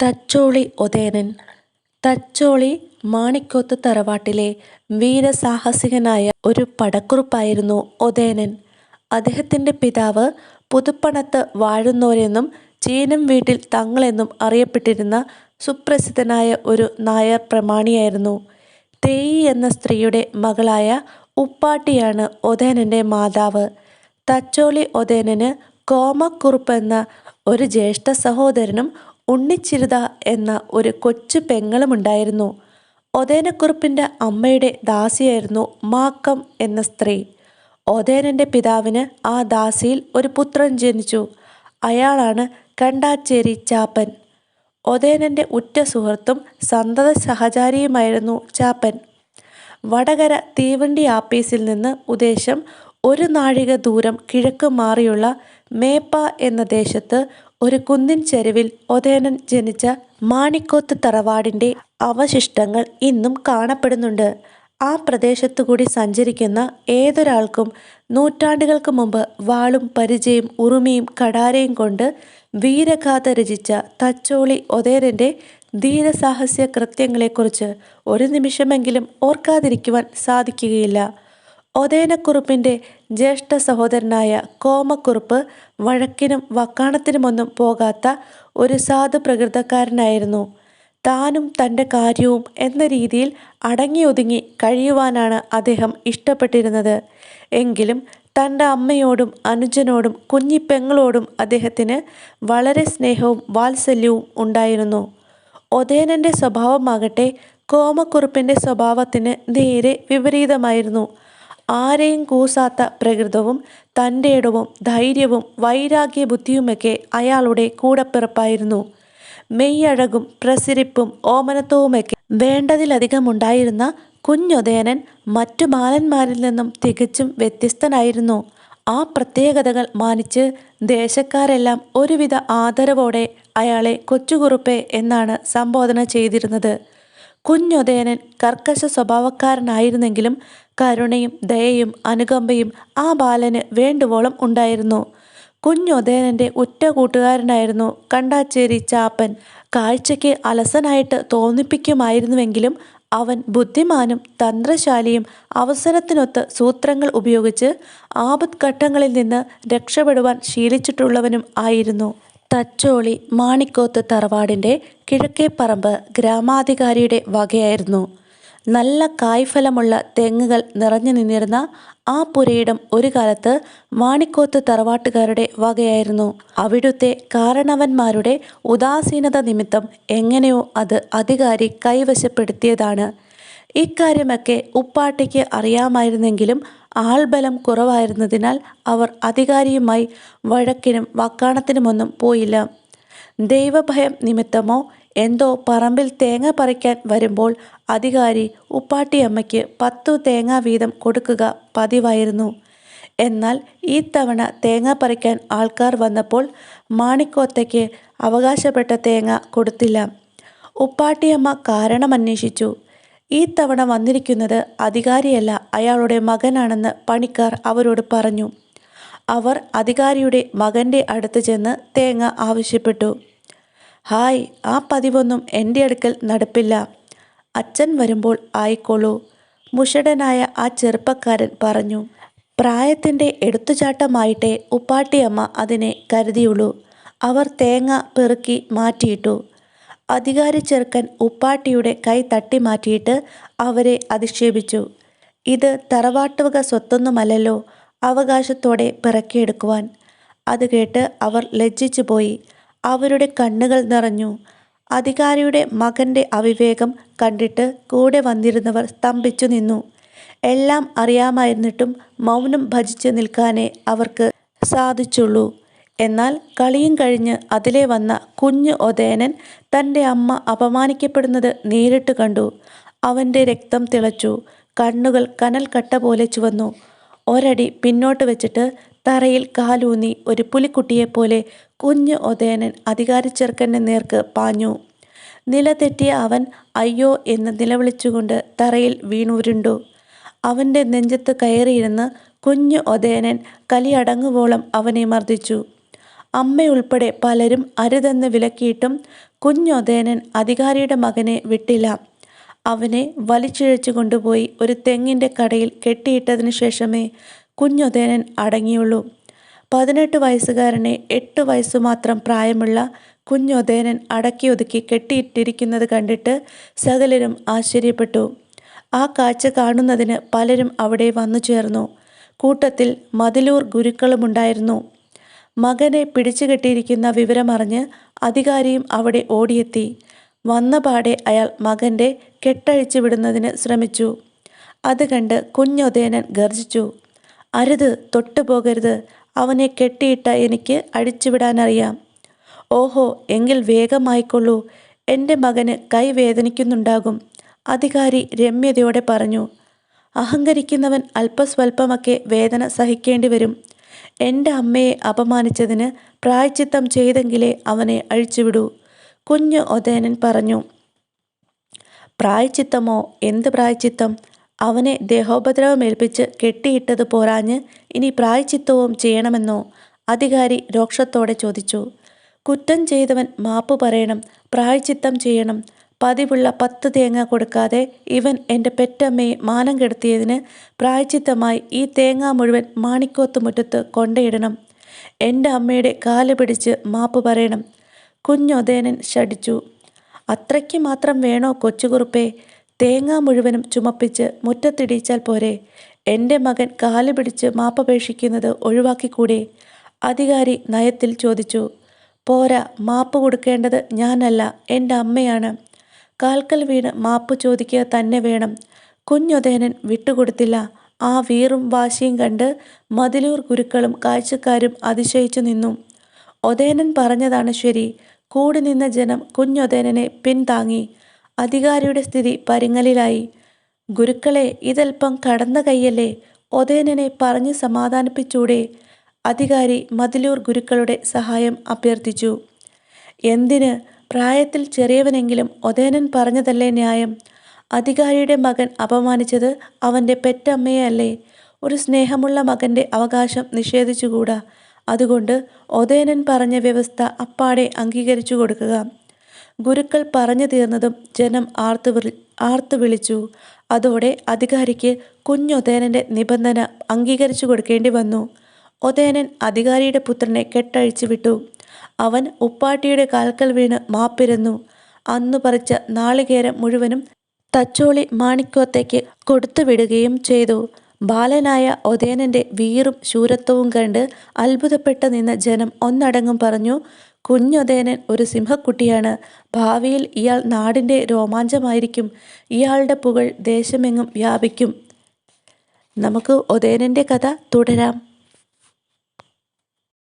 തച്ചോളി ഒതേനൻ തച്ചോളി മാണിക്കോത്ത് തറവാട്ടിലെ വീരസാഹസികനായ ഒരു പടക്കുറുപ്പായിരുന്നു ഒതേനൻ. അദ്ദേഹത്തിന്റെ പിതാവ് പുതുപ്പണത്ത് വാഴുന്നോരെന്നും ചീനം വീട്ടിൽ തങ്ങളെന്നും അറിയപ്പെട്ടിരുന്ന സുപ്രസിദ്ധനായ ഒരു നായർ പ്രമാണിയായിരുന്നു. തേയി എന്ന സ്ത്രീയുടെ മകളായ ഉപ്പാട്ടിയാണ് ഒതേനന്റെ മാതാവ്. തച്ചോളി ഒതേനന് കോമക്കുറുപ്പെന്ന ഒരു ജ്യേഷ്ഠ സഹോദരനും ഉണ്ണിച്ചിരുത എന്ന ഒരു കൊച്ചു പെങ്ങളുമുണ്ടായിരുന്നു. ഒതേനക്കുറുപ്പിന്റെ അമ്മയുടെ ദാസിയായിരുന്നു മാക്കം എന്ന സ്ത്രീ. ഒതേനന്റെ പിതാവിന് ആ ദാസിയിൽ ഒരു പുത്രൻ ജനിച്ചു. അയാളാണ് കണ്ടാച്ചേരി ചാപ്പൻ. ഒതേനന്റെ ഉറ്റ സുഹൃത്തും സന്തത സഹചാരിയുമായിരുന്നു ചാപ്പൻ. വടകര തീവണ്ടി ആപ്പീസിൽ നിന്ന് ഉദ്ദേശം ഒരു നാഴിക ദൂരം കിഴക്ക് മാറിയുള്ള മേപ്പ എന്ന ദേശത്ത് ഒരു കുന്നിൻ ചെരുവിൽ ഒതേനൻ ജനിച്ച മാണിക്കോത്ത് തറവാടിന്റെ അവശിഷ്ടങ്ങൾ ഇന്നും കാണപ്പെടുന്നുണ്ട്. ആ പ്രദേശത്തു കൂടി സഞ്ചരിക്കുന്ന ഏതൊരാൾക്കും നൂറ്റാണ്ടുകൾക്ക് മുമ്പ് വാളും പരിചയും ഉറുമിയും കടാരയും കൊണ്ട് വീരഗാഥ രചിച്ച തച്ചോളി ഒതേരന്റെ ധീരസാഹസ്യ കൃത്യങ്ങളെക്കുറിച്ച് ഒരു നിമിഷമെങ്കിലും ഓർക്കാതിരിക്കുവാൻ സാധിക്കുകയില്ല. ഒതേനക്കുറുപ്പിന്റെ ജ്യേഷ്ഠ സഹോദരനായ കോമക്കുറുപ്പ് വഴക്കിനും വക്കാണത്തിനുമൊന്നും പോകാത്ത ഒരു സാധു പ്രകൃതക്കാരനായിരുന്നു താനും തന്റെ കാര്യവും എന്ന രീതിയിൽ അടങ്ങിയൊതുങ്ങി കഴിയുവാനാണ് അദ്ദേഹം ഇഷ്ടപ്പെട്ടിരുന്നത്. എങ്കിലും തന്റെ അമ്മയോടും അനുജനോടും കുഞ്ഞിപ്പെങ്ങളോടും അദ്ദേഹത്തിന് വളരെ സ്നേഹവും വാത്സല്യവും ഉണ്ടായിരുന്നു. ഒതേനന്റെ സ്വഭാവമാകട്ടെ കോമക്കുറുപ്പിന്റെ സ്വഭാവത്തിന് നേരെ വിപരീതമായിരുന്നു. ആരെയും കൂസാത്ത പ്രകൃതവും തന്റേടവും ധൈര്യവും വൈരാഗ്യ ബുദ്ധിയുമൊക്കെ അയാളുടെ കൂടപ്പിറപ്പായിരുന്നു. മെയ്യഴകും പ്രസരിപ്പും ഓമനത്തവുമൊക്കെ വേണ്ടതിലധികമുണ്ടായിരുന്ന കുഞ്ഞുദയനൻ മറ്റു ബാലന്മാരിൽ നിന്നും തികച്ചും വ്യത്യസ്തനായിരുന്നു. ആ പ്രത്യേകതകൾ മാനിച്ച് ദേശക്കാരെല്ലാം ഒരുവിധ ആദരവോടെ അയാളെ കൊച്ചുകുറുപ്പേ എന്നാണ് സംബോധന ചെയ്തിരുന്നത്. കുഞ്ഞൊതേനൻ കർക്കശ സ്വഭാവക്കാരനായിരുന്നെങ്കിലും കരുണയും ദയയും അനുകമ്പയും ആ ബാലന് വേണ്ടുവോളം ഉണ്ടായിരുന്നു. കുഞ്ഞുദയനന്റെ ഉറ്റ കൂട്ടുകാരനായിരുന്നു കണ്ടാച്ചേരി ചാപ്പൻ. കാഴ്ചയ്ക്ക് അലസനായിട്ട് തോന്നിപ്പിക്കുമായിരുന്നുവെങ്കിലും അവൻ ബുദ്ധിമാനും തന്ത്രശാലിയും അവസരത്തിനൊത്ത് സൂത്രങ്ങൾ ഉപയോഗിച്ച് ആപത്ഘട്ടങ്ങളിൽ നിന്ന് രക്ഷപ്പെടുവാൻ ശീലിച്ചിട്ടുള്ളവനും ആയിരുന്നു. തച്ചോളി മാണിക്കോത്ത് തറവാടിന്റെ കിഴക്കേപ്പറമ്പ് ഗ്രാമാധികാരിയുടെ വകയായിരുന്നു. നല്ല കായ്ഫലമുള്ള തെങ്ങുകൾ നിറഞ്ഞു നിന്നിരുന്ന ആ പുരയിടം ഒരു കാലത്ത് മാണിക്കോത്ത് തറവാട്ടുകാരുടെ വകയായിരുന്നു. അവിടുത്തെ കാരണവന്മാരുടെ ഉദാസീനത നിമിത്തം എങ്ങനെയോ അത് അധികാരി കൈവശപ്പെടുത്തിയതാണ്. ഇക്കാര്യമൊക്കെ ഉപ്പാട്ടിക്ക് അറിയാമായിരുന്നെങ്കിലും ആൾബലം കുറവായിരുന്നതിനാൽ അവർ അധികാരിയുമായി വഴക്കിനും വക്കാണത്തിനുമൊന്നും പോയില്ല. ദൈവഭയം നിമിത്തമോ എന്തോ പറമ്പിൽ തേങ്ങ പറിക്കാൻ വരുമ്പോൾ അധികാരി ഉപ്പാട്ടിയമ്മയ്ക്ക് പത്തു തേങ്ങ വീതം കൊടുക്കുക പതിവായിരുന്നു. എന്നാൽ ഈ തവണ തേങ്ങ പറിക്കാൻ ആൾക്കാർ വന്നപ്പോൾ മാണിക്കോത്തയ്ക്ക് അവകാശപ്പെട്ട തേങ്ങ കൊടുത്തില്ല. ഉപ്പാട്ടിയമ്മ കാരണമന്വേഷിച്ചു. ഇത്തവണ വന്നിരിക്കുന്നത് അധികാരിയല്ല അയാളുടെ മകനാണെന്ന് പണിക്കാർ അവരോട് പറഞ്ഞു. അവർ അധികാരിയുടെ മകന്റെ അടുത്ത് ചെന്ന് തേങ്ങ ആവശ്യപ്പെട്ടു. ഹായ് ആ പതിവൊന്നും എന്റെ അടുക്കൽ നടപ്പില്ല. അച്ഛൻ വരുമ്പോൾ ആയിക്കോളൂ മുഷടനായ ആ ചെറുപ്പക്കാരൻ പറഞ്ഞു. പ്രായത്തിന്റെ എടുത്തുചാട്ടമായിട്ടേ ഉപ്പാട്ടിയമ്മ അതിനെ കരുതിയുള്ളൂ. അവർ തേങ്ങ പെറുക്കി മാറ്റിയിട്ടു. അധികാരിച്ചെറുക്കൻ ഉപ്പാട്ടിയുടെ കൈ തട്ടിമാറ്റിയിട്ട് അവരെ അധിക്ഷേപിച്ചു. ഇത് തറവാട്ടുവക സ്വത്തൊന്നുമല്ലല്ലോ അവകാശത്തോടെ പിറക്കിയെടുക്കുവാൻ അത് കേട്ട് അവർ ലജ്ജിച്ചു പോയി അവരുടെ കണ്ണുകൾ നിറഞ്ഞു. അധികാരിയുടെ മകന്റെ അവിവേകം കണ്ടിട്ട് കൂടെ വന്നിരുന്നവർ സ്തംഭിച്ചു നിന്നു. എല്ലാം അറിയാമായിരുന്നിട്ടും മൗനം ഭജിച്ചു നിൽക്കാനേ അവർക്ക് സാധിച്ചുള്ളൂ. എന്നാൽ കളിയും കഴിഞ്ഞ് അതിലെ വന്ന കുഞ്ഞ് ഒതേനൻ തന്റെ അമ്മ അപമാനിക്കപ്പെടുന്നത് നേരിട്ട് കണ്ടു. അവന്റെ രക്തം തിളച്ചു. കണ്ണുകൾ കനൽ കട്ട കനൽക്കട്ടപോലെ ചുവന്നു. ഒരടി പിന്നോട്ട് വെച്ചിട്ട് തറയിൽ കാലൂന്നി ഒരു പുലിക്കുട്ടിയെപ്പോലെ കുഞ്ഞ് ഒതേനൻ അധികാരിച്ചെറുക്കന്റെ നേർക്ക് പാഞ്ഞു. നിലതെറ്റിയ അവൻ അയ്യോ എന്ന് നിലവിളിച്ചുകൊണ്ട് തറയിൽ വീണുരുണ്ടു. അവന്റെ നെഞ്ചത്ത് കയറിയിരുന്ന് കുഞ്ഞ് ഒതേനൻ കലിയടങ്ങുവോളം അവനെ മർദിച്ചു. അമ്മയുൾപ്പെടെ പലരും അരുതെന്ന് വിലക്കിയിട്ടും കുഞ്ഞൊതേനൻ അധികാരിയുടെ മകനെ വിട്ടില്ല. അവനെ വലിച്ചിഴച്ചു കൊണ്ടുപോയി ഒരു തെങ്ങിന്റെ കടയിൽ കെട്ടിയിട്ടതിനു ശേഷമേ കുഞ്ഞൊതേനൻ അടങ്ങിയുള്ളൂ. പതിനെട്ട് വയസ്സുകാരനെ എട്ട് വയസ്സു മാത്രം പ്രായമുള്ള കുഞ്ഞൊദയനൻ അടക്കി ഒതുക്കി കെട്ടിയിട്ടിരിക്കുന്നത് കണ്ടിട്ട് സകലരും ആശ്ചര്യപ്പെട്ടു. ആ കാഴ്ച കാണുന്നതിന് പലരും അവിടെ വന്നു ചേർന്നു. കൂട്ടത്തിൽ മതിലൂർ ഗുരുക്കളുമുണ്ടായിരുന്നു. മകനെ പിടിച്ചുകെട്ടിയിരിക്കുന്ന വിവരമറിഞ്ഞ് അധികാരിയും അവിടെ ഓടിയെത്തി. വന്നപാടെ അയാൾ മകന്റെ കെട്ടഴിച്ചു വിടുന്നതിന് ശ്രമിച്ചു. അത് കണ്ട് കുഞ്ഞൊതേനൻ ഗർജിച്ചു അരുത് തൊട്ടുപോകരുത്. അവനെ കെട്ടിയിട്ട എനിക്ക് അടിച്ചുവിടാനറിയാം. ഓഹോ എങ്കിൽ വേഗമായിക്കൊള്ളൂ. എന്റെ മകന് കൈ വേദനിക്കുന്നുണ്ടാകും. അധികാരി രമ്യതയോടെ പറഞ്ഞു. അഹങ്കരിക്കുന്നവൻ അല്പസ്വല്പമൊക്കെ വേദന സഹിക്കേണ്ടി വരും എന്റെ അമ്മയെ അപമാനിച്ചതിന് പ്രായച്ചിത്തം ചെയ്തെങ്കിലേ അവനെ അഴിച്ചുവിടൂ കുഞ്ഞു ഒതേനൻ പറഞ്ഞു. പ്രായച്ചിത്തമോ? എന്ത് പ്രായച്ചിത്തം? അവനെ ദേഹോപദ്രവമേൽപ്പിച്ച് കെട്ടിയിട്ടത് പോരാഞ്ഞ് ഇനി പ്രായച്ചിത്തവും ചെയ്യണമെന്നോ? അധികാരി രോക്ഷത്തോടെ ചോദിച്ചു. കുറ്റം ചെയ്തവൻ മാപ്പ് പറയണം പ്രായച്ചിത്തം ചെയ്യണം പതിവുള്ള പത്ത് തേങ്ങ കൊടുക്കാതെ ഇവൻ എന്റെ പെറ്റമ്മയെ മാനം കെടുത്തിയതിന് പ്രായച്ചിത്തമായി ഈ തേങ്ങ മുഴുവൻ മാണിക്കോത്ത് മുറ്റത്ത് കൊണ്ടയിടണം. എന്റെ അമ്മയുടെ കാൽ പിടിച്ച് മാപ്പ് പറയണം. കുഞ്ഞൊതേനൻ ഷടിച്ചു അത്രയ്ക്ക് മാത്രം വേണോ കൊച്ചുകുറുപ്പേ? തേങ്ങ മുഴുവനും ചുമപ്പിച്ച് മുറ്റത്തിടിച്ചാൽ പോരെ? എന്റെ മകൻ കാൽ പിടിച്ച് മാപ്പപേക്ഷിക്കുന്നത് ഒഴിവാക്കിക്കൂടെ? അധികാരി നയത്തിൽ ചോദിച്ചു. പോരാ മാപ്പ് കൊടുക്കേണ്ടത് ഞാനല്ല എന്റെ അമ്മയാണ്. കാൽക്കൽ വീണ് മാപ്പ് ചോദിക്കുക തന്നെ വേണം. കുഞ്ഞുദേനൻ വിട്ടുകൊടുത്തില്ല. ആ വീറും വാശിയും കണ്ട് മതിലൂർ ഗുരുക്കളും കാഴ്ചക്കാരും അതിശയിച്ചു നിന്നു. ഒതേനൻ പറഞ്ഞതാണ് ശരി. കൂടി നിന്ന ജനം കുഞ്ഞൊതേനനെ പിൻതാങ്ങി. അധികാരിയുടെ സ്ഥിതി പരിങ്ങലിലായി. ഗുരുക്കളെ ഇതൽപ്പം കടന്ന കൈയല്ലേ? ഒതേനനെ പറഞ്ഞ് സമാധാനിപ്പിച്ചൂടെ? അധികാരി മതിലൂർ ഗുരുക്കളുടെ സഹായം അഭ്യർത്ഥിച്ചു. എന്തിന്? പ്രായത്തിൽ ചെറിയവനെങ്കിലും ഒതേനൻ പറഞ്ഞതല്ലേ ന്യായം? അധികാരിയുടെ മകൻ അപമാനിച്ചത് അവന്റെ പെറ്റമ്മയെ അല്ലേ ഒരു സ്നേഹമുള്ള മകന്റെ അവകാശം നിഷേധിച്ചുകൂടാ? അതുകൊണ്ട് ഒതേനൻ പറഞ്ഞ വ്യവസ്ഥ അപ്പാടെ അംഗീകരിച്ചു കൊടുക്കുക. ഗുരുക്കൾ പറഞ്ഞു തീർന്നതും ജനം ആർത്തു ആർത്തു വിളിച്ചു. അതോടെ അധികാരിക്ക് കുഞ്ഞൊതേനന്റെ നിബന്ധന അംഗീകരിച്ചു കൊടുക്കേണ്ടി വന്നു. ഒതേനൻ അധികാരിയുടെ പുത്രനെ കെട്ടഴിച്ചു വിട്ടു. അവൻ ഉപ്പാട്ടിയുടെ കാൽക്കൽ വീണ് മാപ്പിരുന്നു. അന്നു പറിച്ച നാളികേരം മുഴുവനും തച്ചോളി മാണിക്കോത്തേക്ക് കൊടുത്തുവിടുകയും ചെയ്തു. ബാലനായ ഒതേനന്റെ വീറും ശൂരത്വവും കണ്ട് അത്ഭുതപ്പെട്ട് നിന്ന ജനം ഒന്നടങ്കം പറഞ്ഞു കുഞ്ഞൊതേനൻ ഒരു സിംഹക്കുട്ടിയാണ്. ഭാവിയിൽ ഇയാൾ നാടിന്റെ രോമാഞ്ചമായിരിക്കും. ഇയാളുടെ പുകഴ് ദേശമെങ്ങും വ്യാപിക്കും. നമുക്ക് ഒതേനന്റെ കഥ തുടരാം.